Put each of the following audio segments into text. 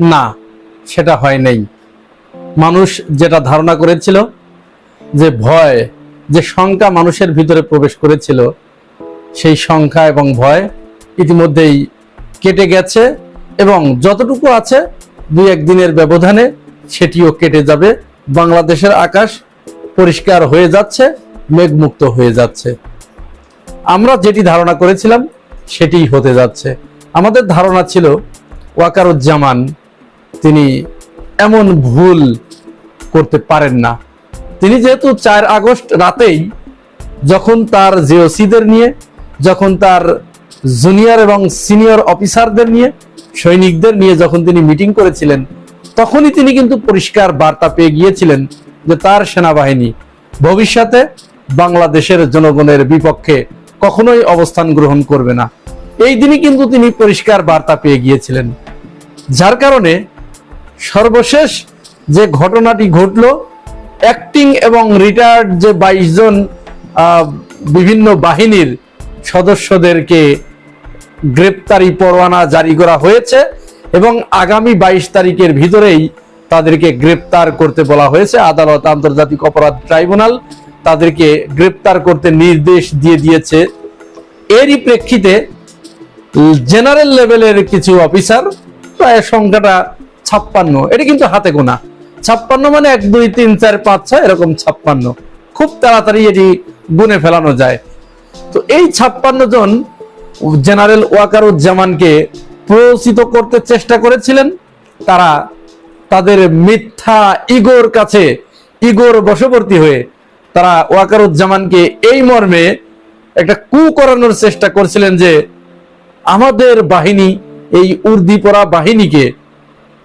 না, সেটা হয় নাই। মানুষ যেটা ধারণা করেছিল যে ভয়, যে শঙ্কা মানুষের ভিতরে প্রবেশ করেছিল, সেই সংখ্যা এবং ভয় ইতিমধ্যেই কেটে গেছে এবং যতটুকু আছে দুই একদিনের ব্যবধানে সেটিও কেটে যাবে। বাংলাদেশের আকাশ পরিষ্কার হয়ে যাচ্ছে, মেঘমুক্ত হয়ে যাচ্ছে। আমরা যেটি ধারণা করেছিলাম সেটিই হতে যাচ্ছে। আমাদের ধারণা ছিল ওয়াকারুজ্জামান তিনি এমন ভুল করতে পারেন না। তিনি যেহেতু চার আগস্ট রাতেই যখন তার জেওসিদের নিয়ে, যখন তার জুনিয়র এবং সিনিয়র অফিসারদের নিয়ে, সৈনিকদের নিয়ে যখন তিনি মিটিং করেছিলেন, তখনই তিনি কিন্তু পরিষ্কার বার্তা পেয়ে গিয়েছিলেন যে তার সেনাবাহিনী ভবিষ্যতে বাংলাদেশের জনগণের বিপক্ষে কখনোই অবস্থান গ্রহণ করবে না। এই দিনই কিন্তু তিনি পরিষ্কার বার্তা পেয়ে গিয়েছিলেন। যার কারণে সর্বশেষ যে ঘটনাটি ঘটলো অ্যাক্টিং এবং রিটায়ার্ড যে বাইশ জন বিভিন্ন বাহিনীর সদস্যদেরকে গ্রেপ্তারি পরোয়ানা জারি করা হয়েছে এবং আগামী বাইশ তারিখের ভিতরেই তাদেরকে গ্রেপ্তার করতে বলা হয়েছে। আদালত, আন্তর্জাতিক অপরাধ ট্রাইব্যুনাল তাদেরকে গ্রেপ্তার করতে নির্দেশ দিয়ে দিয়েছে। এরই প্রেক্ষিতে জেনারেল লেভেলের কিছু অফিসার প্রায় সংখ্যাটা ছাপ্পান্ন। এটা কিন্তু হাতে গোনা। ছাপ্পান্ন মানে এক, দুই, তিন, চার, পাঁচ, ছয়, এরকম ছাপ্পান্ন। খুব তাড়াতাড়ি এটি গুনে ফেলানো যায়। তো এই ছাপ্পান্ন জন জেনারেল ওয়াকারুজ্জামানকে প্ররোচিত করতে চেষ্টা করেছিলেন। তারা তাদের মিথ্যা ইগোর কাছে ইগোর বশবর্তী হয়ে তারা ওয়াকারুজ্জামানকে এই মর্মে একটা কু করানোর চেষ্টা করছিলেন যে আমাদের বাহিনী, এই উর্দিপরা বাহিনীকে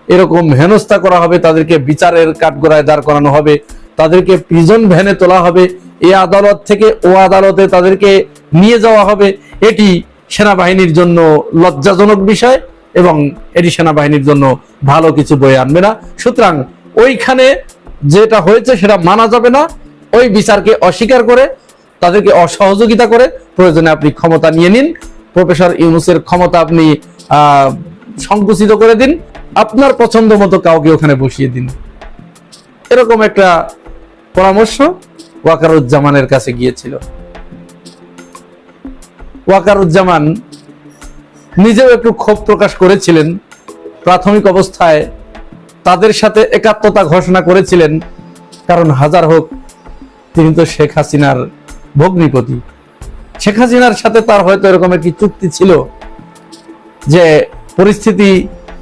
এরকম হেনস্থা করা হবে, তাদেরকে বিচারের কাঠগড়ায় দাঁড় করানো হবে, তাদেরকে প্রিজন ভ্যানে তোলা হবে, এ আদালত থেকে ও আদালতে তাদেরকে নিয়ে যাওয়া হবে, এটি সেনাবাহিনীর জন্য লজ্জাজনক বিষয় এবং এটি সেনাবাহিনীর জন্য ভালো কিছু বয়ে আনবে না। সুতরাং ওইখানে যেটা হয়েছে সেটা মানা যাবে না, ওই বিচারকে অস্বীকার করে, তাদেরকে অসহযোগিতা করে প্রয়োজনে আপনি ক্ষমতা নিয়ে নিন, প্রফেসর ইউনুসের ক্ষমতা আপনি সংকুচিত করে দিন। আপনার পছন্দ মতো কাউকে ওখানে বসিয়ে দিন। এরকম একটা পরামর্শ ওয়াকারুজ্জামানের কাছে গিয়েছিল। ওয়াকারুজ্জামান নিজেও একটু ক্ষোভ প্রকাশ করেছিলেন, প্রাথমিক অবস্থায় তাদের সাথে একাত্মতা ঘোষণা করেছিলেন, কারণ হাজার হোক, তিনি তো শেখ হাসিনার ভগ্নিপতি। শেখ হাসিনার সাথে তার হয়তো এরকম একটি চুক্তি ছিল যে পরিস্থিতি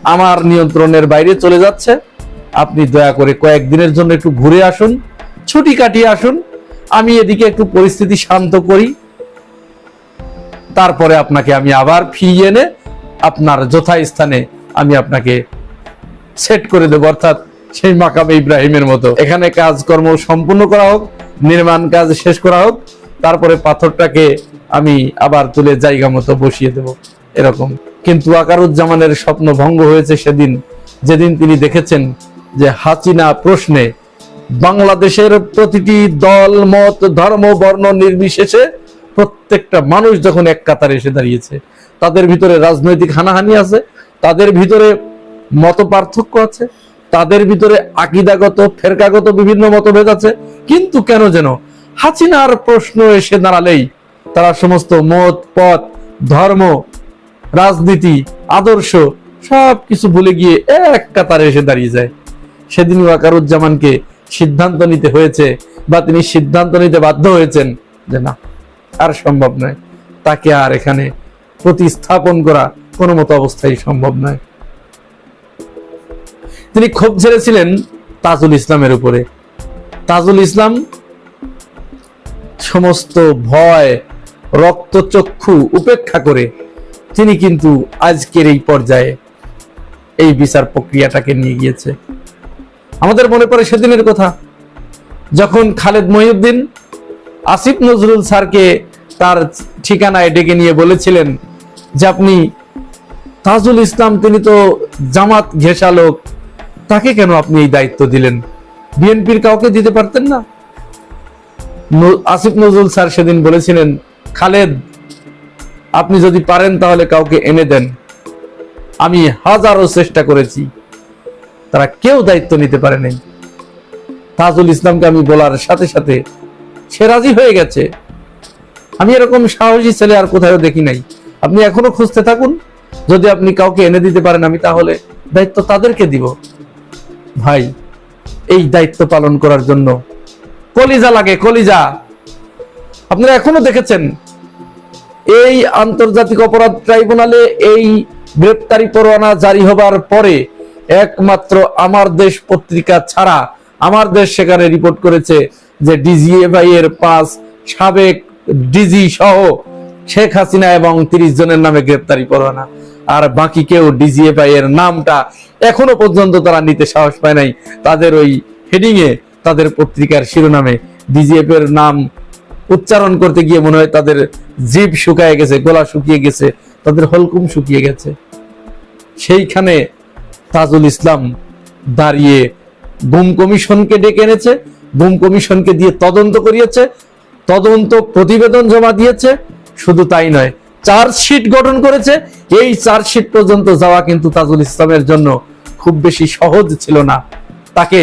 আমার নিয়ন্ত্রণের বাইরে চলে যাচ্ছে। আপনি দয়া করে কয়েকদিনের জন্য একটু ঘুরে আসুন, ছুটি কাটিয়ে আসুন। আমি এদিকে একটু পরিস্থিতি শান্ত করি। তারপরে আপনাকে আমি আবার ফিরিয়ে এনে আপনার যথাস্থানে আমি আপনাকে সেট করে দেবো। অর্থাৎ সেই মাকাম ইব্রাহিমের মতো। এখানে কাজকর্ম সম্পূর্ণ করা হোক, নির্মাণ কাজ শেষ করা হোক, তারপরে পাথরটাকে আমি আবার তুলে জায়গা মতো বসিয়ে দেব। এরকম। কিন্তু আকারুজ্জামানের স্বপ্ন ভঙ্গ হয়েছে সেদিন, যেদিন তিনি দেখেছেন যে হাসিনা প্রশ্নে, বাংলাদেশের প্রতিটি দল, মত, ধর্ম, বর্ণ নির্বিশেষে প্রত্যেকটা মানুষ যখন এক কাতারে এসে দাঁড়িয়েছে, তাদের ভিতরে রাজনৈতিক হানাহানি আছে, তাদের ভিতরে মত পার্থক্য আছে, তাদের ভিতরে আকিদাগত, ফেরকাগত বিভিন্ন মতভেদ আছে, কিন্তু কেন যেন হাসিনার প্রশ্ন এসে দাঁড়ালেই তারা সমস্ত মত, পথ, ধর্ম রাজনীতি, আদর্শ সব কিছু ভুলে গিয়ে এক কাতারে এসে দাঁড়িয়ে যায়। সেদিন ওয়াকারুজ্জামানকে সিদ্ধান্ত নিতে হয়েছে বা তিনি সিদ্ধান্ত নিতে বাধ্য হয়েছেন যে না, আর সম্ভব নয়। তাকে আর এখানে প্রতিস্থাপন করা কোনো মতো অবস্থায় সম্ভব নয়। তিনি ক্ষোভ ঝেড়েছিলেন তাজুল ইসলামের উপরে। তাজুল ইসলাম সমস্ত ভয়, রক্তচক্ষু উপেক্ষা করে তিনি কিন্তু আজকের এই পর্যায়ে এই বিচার প্রক্রিয়াটাকে নিয়ে গিয়েছে। আমাদের মনে পড়ে সেদিনের কথা, যখন খালেদ মহিউদ্দিন আসিফ নজরুল স্যারকে তার ঠিকানায় ডেকে নিয়ে বলেছিলেন যে আপনি তাজুল ইসলাম, তিনি তো জামাত ঘেঁষা লোক, তাকে কেন আপনি এই দায়িত্ব দিলেন? বিএনপির কাউকে দিতে পারতেন না? আসিফ নজরুল স্যার সেদিন বলেছিলেন, খালেদ আপনি যদি পারেন তাহলে কাউকে এনে দেন। আমি হাজারো চেষ্টা করেছি। তারা কেউ দায়িত্ব নিতে পারে নাই। তাজুল ইসলামকে আমি বলার সাথে সাথে সে রাজি হয়ে গেছে। আমি এরকম সাহসী ছেলে আর কোথাও দেখি নাই। আপনি এখনও খুঁজতে থাকুন। যদি আপনি কাউকে এনে দিতে পারেন, আমি তাহলে দায়িত্ব তাদেরকে দিব। ভাই, এই দায়িত্ব পালন করার জন্য কলিজা লাগে, কলিজা। আপনারা এখনও দেখেছেন এই আন্তর্জাতিক অপরাধ ট্রাইব্যুনালে এই গ্রেপ্তারি পরোয়ানা জারি হবার পরে একমাত্র আমার দেশ পত্রিকা ছাড়া আমার দেশ সেখানে রিপোর্ট করেছে যে ডিজিএফআই এর পাঁচ সাবেক ডিজি সহ শেখ হাসিনা এবং তিরিশ জনের নামে গ্রেপ্তারি পরোয়ানা। আর বাকি কেউ ডিজিএফআই এর নামটা এখনও পর্যন্ত তারা নিতে সাহস পায় নাই। তাদের ওই হেডিং এ তাদের পত্রিকার শিরোনামে ডিজিএফ এর নাম উচ্চারণ করতে গিয়ে মনে হয় তাদের জীব শুকায় গেছে, গলা শুকিয়ে গেছে, তাদের হলকুম শুকিয়ে গেছে। সেইখানে তাজুল ইসলাম দাঁড়িয়ে গুম কমিশনকে ডেকে এনেছে গুম কমিশনকে দিয়ে তদন্ত করিয়েছে, তদন্ত প্রতিবেদন জমা দিয়েছে, শুধু তাই নয়, চার্জশিট গঠন করেছে। এই চার্জশিট পর্যন্ত যাওয়া কিন্তু তাজুল ইসলামের জন্য খুব বেশি সহজ ছিল না। তাকে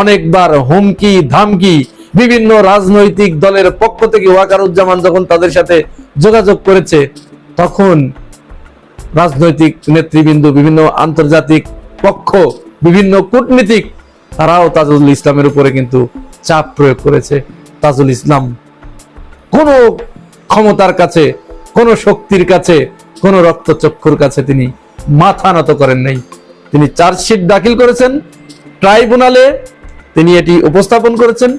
অনেকবার হুমকি, ধামকি বিভিন্ন রাজনৈতিক দলের পক্ষ থেকে ওয়াকারুজ্জামান যখন তাদের সাথে যোগাযোগ করেছে, তখন রাজনৈতিক নেতৃবৃন্দ, বিভিন্ন আন্তর্জাতিক পক্ষ, বিভিন্ন কূটনীতিক, তারাও তাজুল ইসলামের উপরে কিন্তু চাপ প্রয়োগ করেছে। তাজুল ইসলাম কোন ক্ষমতার কাছে, কোন শক্তির কাছে, কোন রক্তচক্ষুর কাছে তিনি মাথা নত করেন নাই। তিনি চার্জশিট দাখিল করেছেন, ট্রাইব্যুনালে তিনি এটি উপস্থাপন করেছেন।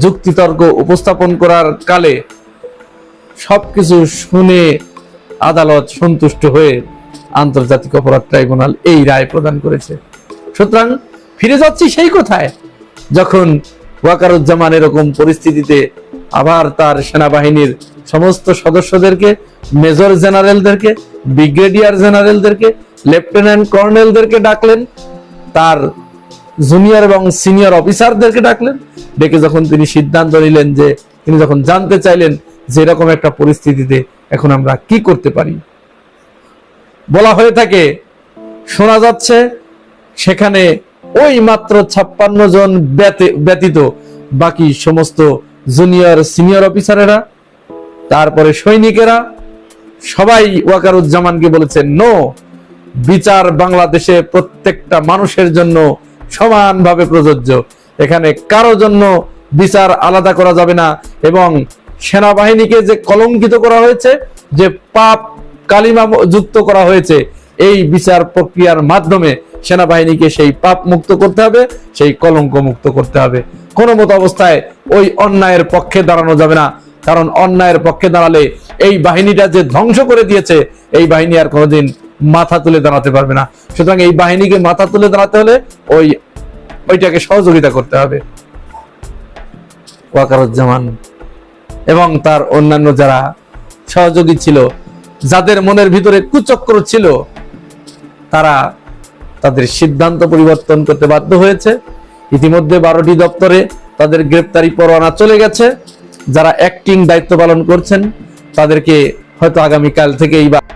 যুক্তিতর্ক উপস্থাপন করার কালে সবকিছু শুনে আদালত সন্তুষ্ট হয়ে আন্তর্জাতিক অপরাধ ট্রাইব্যুনাল এই রায় প্রদান করেছে। সুতরাং ফিরে যাচ্ছি সেই কোথায়? যখন ওয়াকারুজ্জামান এরকম পরিস্থিতিতে আবার তার সেনাবাহিনীর সমস্ত সদস্যদেরকে, মেজর জেনারেলদেরকে, ব্রিগেডিয়ার জেনারেলদেরকে, লেফটেন্যান্ট কর্নেলদেরকে ডাকলেন, তার জুনিয়র এবং সিনিয়র অফিসারদেরকে ডাকলেন। ডেকে যখন তিনি সিদ্ধান্ত নিলেন যে, তিনি যখন জানতে চাইলেন যে এরকম একটা পরিস্থিতিতে এখন আমরা কি করতে পারি। বলা হয়ে থাকে, শোনা যাচ্ছে সেখানে ওই মাত্র ছাপ্পান্ন জন ব্যতি- ব্যতীত বাকি সমস্ত জুনিয়র, সিনিয়র অফিসারেরা, তারপরে সৈনিকেরা, সবাই ওয়াকারুজ্জামানকে বলেছেন, নো, বিচার বাংলাদেশে প্রত্যেকটা মানুষের জন্য সমানভাবে প্রযোজ্য। এখানে কারও জন্য বিচার আলাদা করা যাবে না এবং সেনাবাহিনীকে যে কলঙ্কিত করা হয়েছে, যে পাপ কালিমা যুক্ত করা হয়েছে, এই বিচার প্রক্রিয়ার মাধ্যমে সেনাবাহিনীকে সেই পাপ মুক্ত করতে হবে, সেই কলঙ্ক মুক্ত করতে হবে। কোনো মতো অবস্থায় ওই অন্যায়ের পক্ষে দাঁড়ানো যাবে না। কারণ অন্যায়ের পক্ষে দাঁড়ালে এই বাহিনীটা যে ধ্বংস করে দিয়েছে, এই বাহিনী আর কোনোদিন মাথা তুলে দাঁড়াতে পারবে না। সুতরাং এই বাহিনীকে মাথা তুলে দাঁড়াতে হলে ওই ওইটাকে সহযোগিতা করতে হবে। ওয়াকারুজ্জামান এবং তার অন্যান্য যারা সহযোগী ছিল, যাদের মনের ভিতরে কুচক্র ছিল, তারা তাদের সিদ্ধান্ত পরিবর্তন করতে বাধ্য হয়েছে। ইতিমধ্যে বারোটি দপ্তরে তাদের গ্রেপ্তারি পরোয়ানা চলে গেছে। যারা অ্যাক্টিং দায়িত্ব পালন করছেন, তাদেরকে হয়তো আগামীকাল থেকেই বা